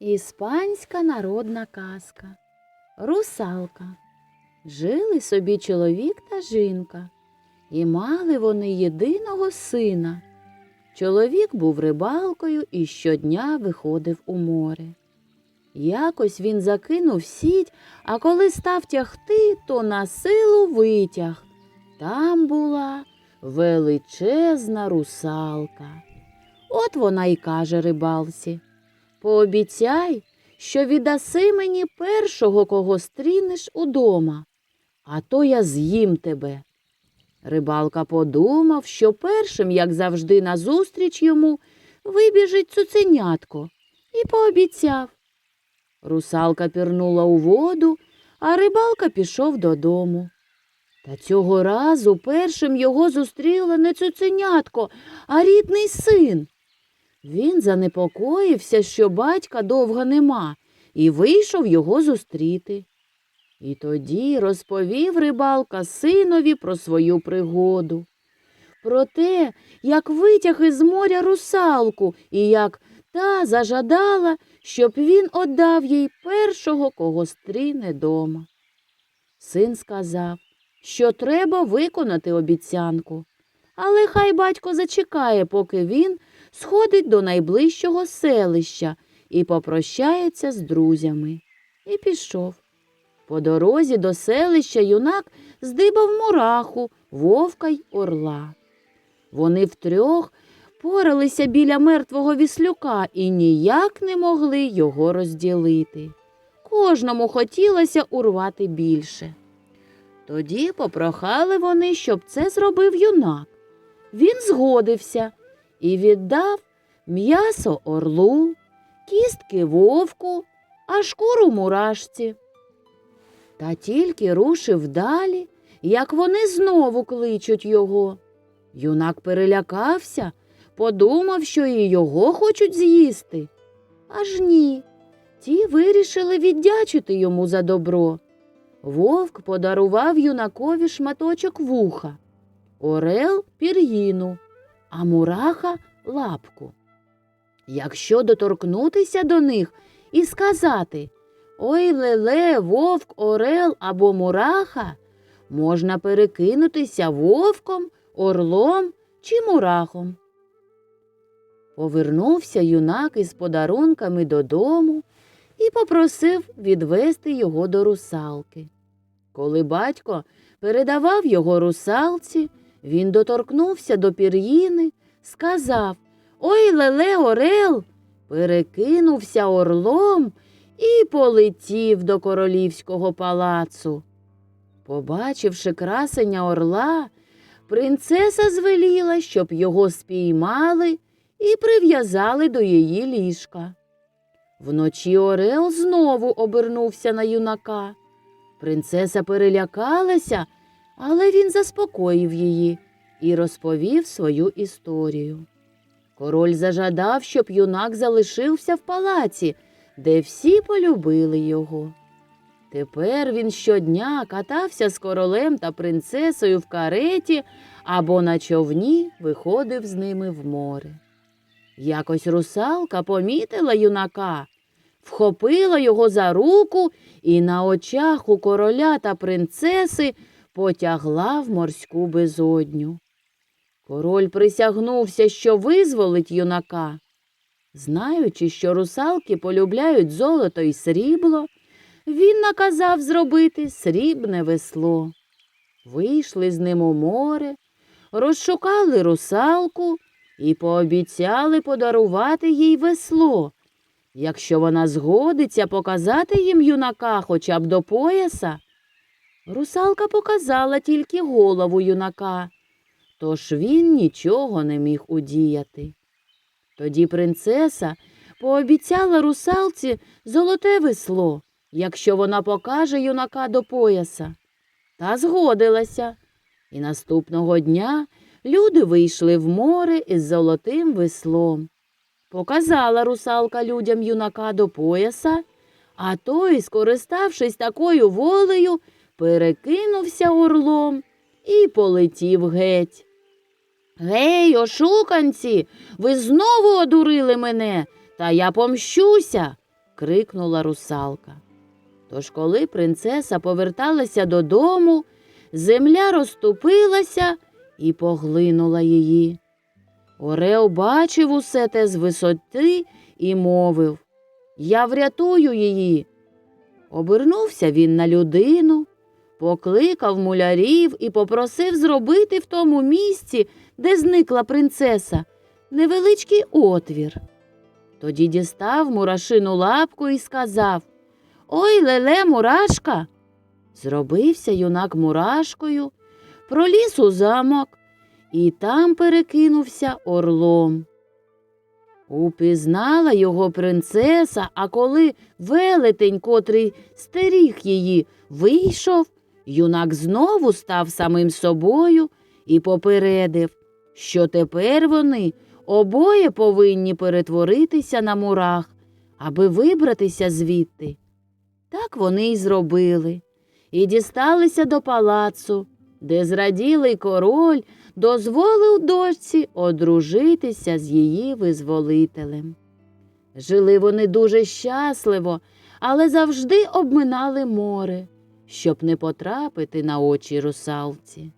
Іспанська народна казка. Русалка. Жили собі чоловік та жінка, і мали вони єдиного сина. Чоловік був рибалкою і щодня виходив у море. Якось він закинув сіть, а коли став тягти, то на силу витяг. Там була величезна русалка. От вона й каже рибалці. Пообіцяй, що віддаси мені першого, кого стрінеш удома, а то я з'їм тебе. Рибалка подумав, що першим, як завжди, назустріч йому вибіжить цуценятко, і пообіцяв. Русалка пірнула у воду, а рибалка пішов додому. Та цього разу першим його зустріла не цуценятко, а рідний син. Він занепокоївся, що батька довго нема, і вийшов його зустріти. І тоді розповів рибалка синові про свою пригоду, про те, як витяг із моря русалку і як та зажадала, щоб він оддав їй першого, кого стріне дома. Син сказав, що треба виконати обіцянку, але хай батько зачекає, поки він сходить до найближчого селища і попрощається з друзями. І пішов. По дорозі до селища юнак здибав мураху, вовка й орла. Вони втрьох поралися біля мертвого віслюка і ніяк не могли його розділити. Кожному хотілося урвати більше. Тоді попрохали вони, щоб це зробив юнак. Він згодився і віддав м'ясо орлу, кістки вовку, а шкуру мурашці. Та тільки рушив далі, як вони знову кличуть його. Юнак перелякався, подумав, що і його хочуть з'їсти. Аж ні. Ті вирішили віддячити йому за добро. Вовк подарував юнакові шматочок вуха, орел пір'їну, а мураха лапку. Якщо доторкнутися до них і сказати Ой леле, вовк, орел або мураха, можна перекинутися вовком, орлом чи мурахом. Повернувся юнак із подарунками додому і попросив відвести його до русалки. Коли батько передавав його русалці, він доторкнувся до пір'їни, сказав Ой леле орел, перекинувся орлом і полетів до королівського палацу. Побачивши красення орла, принцеса звеліла, щоб його спіймали і прив'язали до її ліжка. Вночі Орел знову обернувся на юнака. Принцеса перелякалася, але він заспокоїв її і розповів свою історію. Король зажадав, щоб юнак залишився в палаці, де всі полюбили його. Тепер він щодня катався з королем та принцесою в кареті або на човні виходив з ними в море. Якось русалка помітила юнака, вхопила його за руку і на очах у короля та принцеси потягла в морську безодню. Король присягнувся, що визволить юнака. Знаючи, що русалки полюбляють золото і срібло, він наказав зробити срібне весло. Вийшли з ним у море, розшукали русалку і пообіцяли подарувати їй весло, якщо вона згодиться показати їм юнака хоча б до пояса. Русалка показала тільки голову юнака, тож він нічого не міг удіяти. Тоді принцеса пообіцяла русалці золоте весло, якщо вона покаже юнака до пояса. Та згодилася. І наступного дня люди вийшли в море із золотим веслом. Показала русалка людям юнака до пояса, а той, скориставшись такою волею, перекинувся орлом і полетів геть. Гей, ошуканці, ви знову одурили мене, та я помщуся, крикнула русалка. Тож, коли принцеса поверталася додому, земля розступилася і поглинула її. Орел бачив усе те з висоти і мовив Я врятую її. Обернувся він на людину, покликав мулярів і попросив зробити в тому місці, де зникла принцеса, невеличкий отвір. Тоді дістав мурашину лапку і сказав Ой, леле, мурашка. Зробився юнак мурашкою, проліз у замок і там перекинувся орлом. Упізнала його принцеса, а коли велетень, котрий стеріг її, вийшов, юнак знову став самим собою і попередив, що тепер вони обоє повинні перетворитися на мурах, аби вибратися звідти. Так вони й зробили, і дісталися до палацу, де зраділий король дозволив дочці одружитися з її визволителем. Жили вони дуже щасливо, але завжди обминали море, щоб не потрапити на очі русалці.